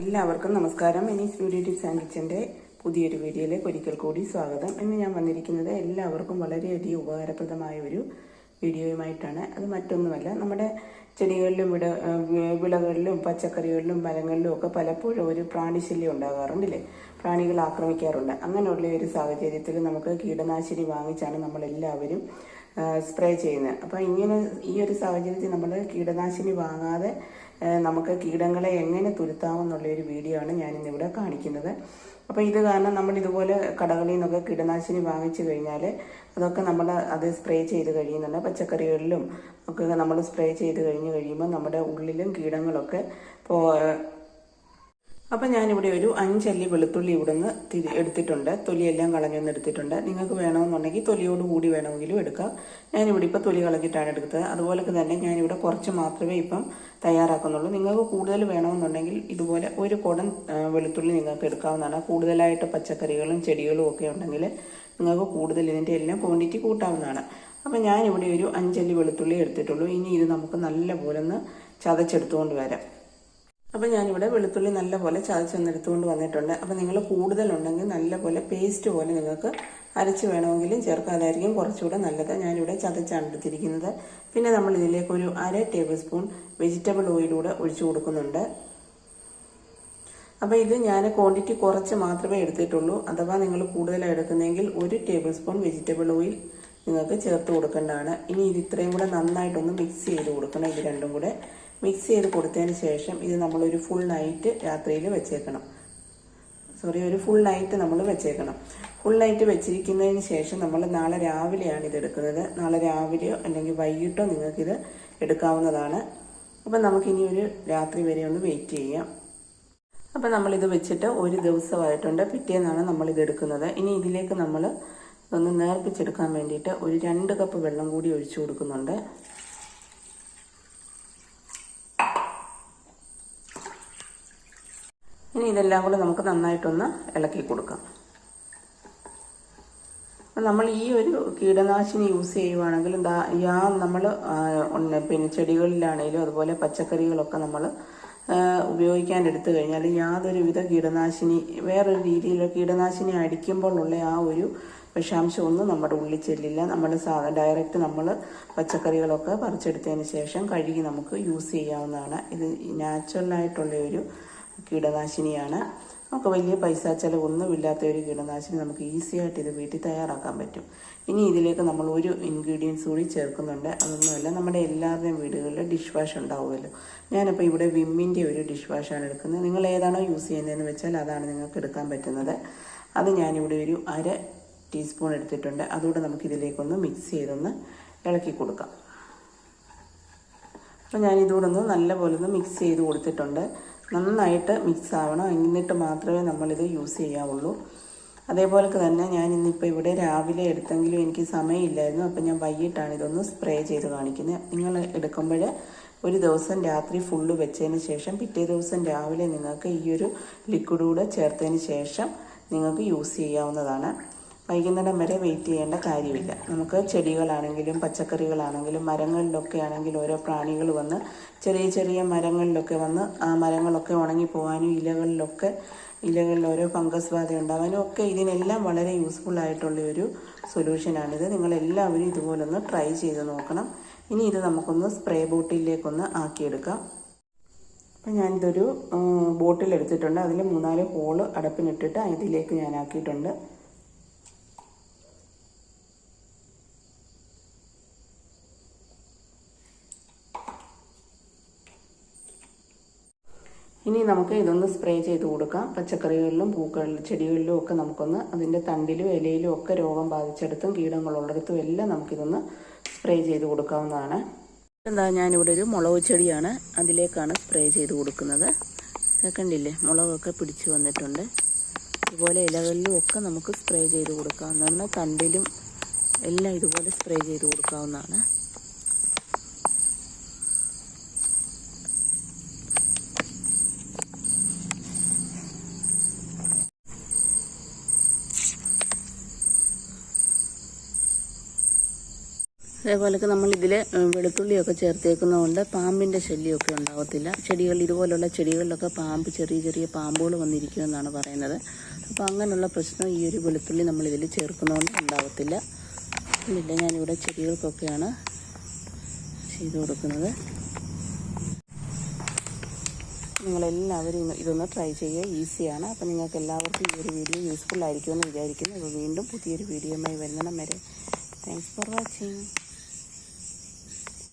എല്ലാവർക്കും നമസ്കാരം. ഇനി സ്റ്റുഡിയോ ടിപ്സ് ആൻഡ് കിച്ചന്റെ പുതിയൊരു വീഡിയോയിലേക്ക് ഒരിക്കൽ കൂടി സ്വാഗതം. ഇന്ന് ഞാൻ വന്നിരിക്കുന്നത് എല്ലാവർക്കും വളരെയധികം ഉപകാരപ്രദമായ ഒരു വീഡിയോയുമായിട്ടാണ്. അത് മറ്റൊന്നുമല്ല നമ്മുടെ ചെടികളിലും വിട വിളകളിലും പച്ചക്കറികളിലും മരങ്ങളിലും ഒക്കെ പലപ്പോഴും ഒരു പ്രാണിശല്യം ഉണ്ടാകാറുണ്ടല്ലേ പ്രാണികൾ ആക്രമിക്കാറുണ്ട്. അങ്ങനെയുള്ള ഒരു സാഹചര്യത്തിൽ നമുക്ക് കീടനാശിനി വാങ്ങിച്ചാണ് നമ്മളെല്ലാവരും സ്പ്രേ ചെയ്യുന്നത്. അപ്പോൾ ഇങ്ങനെ ഈ ഒരു സാഹചര്യത്തിൽ നമ്മൾ കീടനാശിനി വാങ്ങാതെ നമുക്ക് കീടങ്ങളെ എങ്ങനെ തുരുത്താമെന്നുള്ള ഒരു വീഡിയോ ആണ് ഞാനിന്നിവിടെ കാണിക്കുന്നത്. അപ്പോൾ ഇത് കാരണം നമ്മൾ ഇതുപോലെ കടകളിൽ നിന്നൊക്കെ കീടനാശിനി വാങ്ങിച്ചു കഴിഞ്ഞാൽ അതൊക്കെ നമ്മൾ അത് സ്പ്രേ ചെയ്ത് കഴിയുന്നുണ്ട്. പച്ചക്കറികളിലും ഒക്കെ നമ്മൾ സ്പ്രേ ചെയ്ത് കഴിഞ്ഞ് കഴിയുമ്പോൾ നമ്മുടെ ഉള്ളിലും കീടങ്ങളൊക്കെ പോ അപ്പം ഞാനിവിടെ ഒരു അഞ്ചല്ലി വെളുത്തുള്ളി ഇവിടുന്ന് തിരി എടുത്തിട്ടുണ്ട്. തൊലിയെല്ലാം കളഞ്ഞൊന്ന് എടുത്തിട്ടുണ്ട്. നിങ്ങൾക്ക് വേണമെന്നുണ്ടെങ്കിൽ തൊലിയോട് കൂടി വേണമെങ്കിലും എടുക്കാം. ഞാനിവിടെ ഇപ്പോൾ തൊലി കളഞ്ഞിട്ടാണ് എടുത്തത് അതുപോലെ തന്നെ ഞാനിവിടെ കുറച്ച് മാത്രമേ ഇപ്പം തയ്യാറാക്കുന്നുള്ളൂ. നിങ്ങൾക്ക് കൂടുതൽ വേണമെന്നുണ്ടെങ്കിൽ ഇതുപോലെ ഒരു കുടം വെളുത്തുള്ളി നിങ്ങൾക്ക് എടുക്കാവുന്നതാണ്. കൂടുതലായിട്ട് പച്ചക്കറികളും ചെടികളും ഒക്കെ ഉണ്ടെങ്കിൽ നിങ്ങൾക്ക് കൂടുതൽ ഇതിന്റെ എല്ലാം ക്വാണ്ടിറ്റി കൂട്ടാവുന്നതാണ്. അപ്പം ഞാനിവിടെ ഒരു അഞ്ചല്ലി വെളുത്തുള്ളി എടുത്തിട്ടുള്ളൂ. ഇനി ഇത് നമുക്ക് നല്ല പോലെ ഒന്ന് ചതച്ചെടുത്തുകൊണ്ട് വരാം. അപ്പം ഞാനിവിടെ വെളുത്തുള്ളി നല്ലപോലെ ചതച്ചൊന്ന് എടുത്തുകൊണ്ട് വന്നിട്ടുണ്ട്. അപ്പം നിങ്ങൾ കൂടുതലുണ്ടെങ്കിൽ നല്ലപോലെ പേസ്റ്റ് പോലെ നിങ്ങൾക്ക് അരച്ച് വേണമെങ്കിലും ചേർക്കാതായിരിക്കും കുറച്ചുകൂടെ നല്ലത്. ഞാനിവിടെ ചതച്ചാണ് എടുത്തിരിക്കുന്നത്. പിന്നെ നമ്മൾ ഇതിലേക്ക് ഒരു അര ടേബിൾ സ്പൂൺ വെജിറ്റബിൾ ഓയിലൂടെ ഒഴിച്ചു കൊടുക്കുന്നുണ്ട്. അപ്പോൾ ഇത് ഞാൻ ക്വാണ്ടിറ്റി കുറച്ച് മാത്രമേ എടുത്തിട്ടുള്ളൂ. അഥവാ നിങ്ങൾ കൂടുതലായി എടുക്കുന്നെങ്കിൽ ഒരു ടേബിൾ സ്പൂൺ വെജിറ്റബിൾ ഓയിൽ നിങ്ങൾക്ക് ചേർത്ത് കൊടുക്കേണ്ടതാണ്. ഇനി ഇത് ഇത്രയും കൂടെ നന്നായിട്ടൊന്ന് മിക്സ് ചെയ്ത് കൊടുക്കണം. ഇത് രണ്ടും കൂടെ മിക്സ് ചെയ്ത് കൊടുത്തതിന് ശേഷം ഇത് നമ്മളൊരു ഫുൾ നൈറ്റ് രാത്രിയിൽ വെച്ചേക്കണം. സോറി ഒരു ഫുൾ നൈറ്റ് നമ്മൾ വെച്ചേക്കണം. ഫുൾ നൈറ്റ് വെച്ചിരിക്കുന്നതിന് ശേഷം നമ്മൾ നാളെ രാവിലെയാണ് ഇത് എടുക്കുന്നത്. നാളെ രാവിലെയോ അല്ലെങ്കിൽ വൈകിട്ടോ നിങ്ങൾക്കിത് എടുക്കാവുന്നതാണ്. അപ്പം നമുക്കിനി ഒരു രാത്രി വരെ ഒന്ന് വെയിറ്റ് ചെയ്യാം. അപ്പം നമ്മളിത് വെച്ചിട്ട് ഒരു ദിവസമായിട്ടുണ്ട്. പിറ്റേന്നാണ് നമ്മളിത് എടുക്കുന്നത്. ഇനി ഇതിലേക്ക് നമ്മൾ ഒന്ന് നേർപ്പിച്ചെടുക്കാൻ വേണ്ടിയിട്ട് ഒരു രണ്ട് കപ്പ് വെള്ളം കൂടി ഒഴിച്ചു കൊടുക്കുന്നുണ്ട്. ഇനി ഇതെല്ലാം കൂടെ നമുക്ക് നന്നായിട്ടൊന്ന് ഇളക്കി കൊടുക്കാം. നമ്മൾ ഈ ഒരു കീടനാശിനി യൂസ് ചെയ്യുവാണെങ്കിൽ യാ നമ്മൾ പിന്നെ ചെടികളിലാണെങ്കിലും അതുപോലെ പച്ചക്കറികളൊക്കെ നമ്മൾ ഉപയോഗിക്കാൻ എടുത്തു കഴിഞ്ഞാൽ യാതൊരുവിധ കീടനാശിനി വേറൊരു രീതിയിൽ കീടനാശിനി അടിക്കുമ്പോഴുള്ള ആ ഒരു വിഷാംശം ഒന്നും നമ്മുടെ ഉള്ളിൽ ചെല്ലില്ല. നമ്മൾ ഡയറക്റ്റ് നമ്മൾ പച്ചക്കറികളൊക്കെ പറിച്ചെടുത്തതിന് ശേഷം കഴുകി നമുക്ക് യൂസ് ചെയ്യാവുന്നതാണ്. ഇത് നാച്ചുറലായിട്ടുള്ള ഒരു കീടനാശിനിയാണ്. നമുക്ക് വലിയ പൈസ ചിലവൊന്നുമില്ലാത്ത ഒരു കീടനാശിനി നമുക്ക് ഈസി ആയിട്ട് ഇത് വീട്ടിൽ തയ്യാറാക്കാൻ പറ്റും. ഇനി ഇതിലേക്ക് നമ്മൾ ഒരു ഇൻഗ്രീഡിയൻസ് കൂടി ചേർക്കുന്നുണ്ട്. അതൊന്നുമല്ല നമ്മുടെ എല്ലാവരുടെയും വീടുകളിൽ ഡിഷ് വാഷ് ഉണ്ടാവുമല്ലോ. ഞാനിപ്പോൾ ഇവിടെ വിമ്മിന്റെ ഒരു ഡിഷ് വാഷാണ് എടുക്കുന്നത്. നിങ്ങൾ ഏതാണോ യൂസ് ചെയ്യുന്നതെന്ന് വെച്ചാൽ അതാണ് നിങ്ങൾക്ക് എടുക്കാൻ പറ്റുന്നത്. അത് ഞാനിവിടെ ഒരു അര ടീസ്പൂൺ എടുത്തിട്ടുണ്ട്. അതുകൂടെ നമുക്ക് ഇതിലേക്കൊന്ന് മിക്സ് ചെയ്തൊന്ന് ഇളക്കി കൊടുക്കാം. അപ്പോൾ ഞാൻ ഇതുകൂടെ ഒന്ന് നല്ലപോലെ ഒന്ന് മിക്സ് ചെയ്ത് കൊടുത്തിട്ടുണ്ട്. നന്നായിട്ട് മിക്സ് ആവണം എന്നിട്ട് മാത്രമേ നമ്മളിത് യൂസ് ചെയ്യാവുള്ളൂ. അതേപോലെ തന്നെ ഞാൻ ഇന്നിപ്പോൾ ഇവിടെ രാവിലെ എടുത്തെങ്കിലും എനിക്ക് സമയമില്ലായിരുന്നു. അപ്പം ഞാൻ വൈകിട്ടാണ് ഇതൊന്ന് സ്പ്രേ ചെയ്ത് കാണിക്കുന്നത് നിങ്ങൾ എടുക്കുമ്പോൾ ഒരു ദിവസം രാത്രി ഫുള്ള് വെച്ചതിന് ശേഷം പിറ്റേ ദിവസം രാവിലെ നിങ്ങൾക്ക് ഈ ഒരു ലിക്വിഡ് കൂടെ ചേർത്തതിന് ശേഷം നിങ്ങൾക്ക് യൂസ് ചെയ്യാവുന്നതാണ്. വൈകുന്നേരം വരെ വെയിറ്റ് ചെയ്യേണ്ട കാര്യമില്ല. നമുക്ക് ചെടികളാണെങ്കിലും പച്ചക്കറികളാണെങ്കിലും മരങ്ങളിലൊക്കെ ആണെങ്കിലും ഓരോ പ്രാണികൾ വന്ന് ചെറിയ ചെറിയ മരങ്ങളിലൊക്കെ വന്ന് ആ മരങ്ങളൊക്കെ ഉണങ്ങി പോകാനും ഇലകളിലൊക്കെ ഇലകളിൽ ഓരോ ഫംഗസ് ബാധ ഉണ്ടാകാനും ഒക്കെ ഇതിനെല്ലാം വളരെ യൂസ്ഫുൾ ആയിട്ടുള്ള ഒരു സൊല്യൂഷനാണിത് നിങ്ങളെല്ലാവരും ഇതുപോലൊന്ന് ട്രൈ ചെയ്ത് നോക്കണം. ഇനി ഇത് നമുക്കൊന്ന് സ്പ്രേ ബോട്ടിലേക്കൊന്ന് ആക്കിയെടുക്കാം. അപ്പം ഞാനിതൊരു ബോട്ടിൽ എടുത്തിട്ടുണ്ട് അതിൽ മൂന്നാൽ ഹോൾ അടപ്പിനിട്ടിട്ട് ഇതിലേക്ക് ഞാൻ ഇനി നമുക്ക് ഇതൊന്ന് സ്പ്രേ ചെയ്ത് കൊടുക്കാം. പച്ചക്കറികളിലും പൂക്കളിലും ചെടികളിലും ഒക്കെ നമുക്കൊന്ന് അതിന്റെ തണ്ടിലും ഇലയിലും ഒക്കെ രോഗം ബാധിച്ചെടുത്തും കീടങ്ങളുള്ളിടത്തും എല്ലാം നമുക്കിതൊന്ന് സ്പ്രേ ചെയ്ത് കൊടുക്കാവുന്നതാണ്. എന്താ ഞാനിവിടെ ഒരു മുളക് ചെടിയാണ് അതിലേക്കാണ് സ്പ്രേ ചെയ്ത് കൊടുക്കുന്നത്. കണ്ടില്ലേ മുളകൊക്കെ പിടിച്ചു വന്നിട്ടുണ്ട്. ഇതുപോലെ ഇലകളിലും ഒക്കെ നമുക്ക് സ്പ്രേ ചെയ്ത് കൊടുക്കാവുന്നതാണ്. തണ്ടിലും എല്ലാം ഇതുപോലെ സ്പ്രേ ചെയ്ത് കൊടുക്കാവുന്നതാണ്. അതേപോലൊക്കെ നമ്മൾ ഇതിൽ വെളുത്തുള്ളിയൊക്കെ ചേർത്തേക്കുന്നതുകൊണ്ട് പാമ്പിന്റെ ശല്യമൊക്കെ ഉണ്ടാകത്തില്ല ചെടികൾ ഇതുപോലുള്ള ചെടികളിലൊക്കെ പാമ്പ് ചെറിയ ചെറിയ പാമ്പുകൾ വന്നിരിക്കുമെന്നാണ് പറയുന്നത്. അപ്പോൾ അങ്ങനെയുള്ള പ്രശ്നം ഈ ഒരു വെളുത്തുള്ളി നമ്മൾ ഇതിൽ ചേർക്കുന്നതുകൊണ്ട് ഉണ്ടാകത്തില്ല ഇല്ല ഞാനിവിടെ ചെടികൾക്കൊക്കെയാണ് ചെയ്തു കൊടുക്കുന്നത്. നിങ്ങളെല്ലാവരും ഇതൊന്ന് ട്രൈ ചെയ്യുക. ഈസിയാണ്. അപ്പോൾ നിങ്ങൾക്ക് എല്ലാവർക്കും ഈ ഒരു വീഡിയോ യൂസ്ഫുൾ ആയിരിക്കുമെന്ന് വിചാരിക്കുന്നു. അപ്പോൾ വീണ്ടും പുതിയൊരു വീഡിയോയുമായി വരുന്നിടം വരെ. Thanks for watching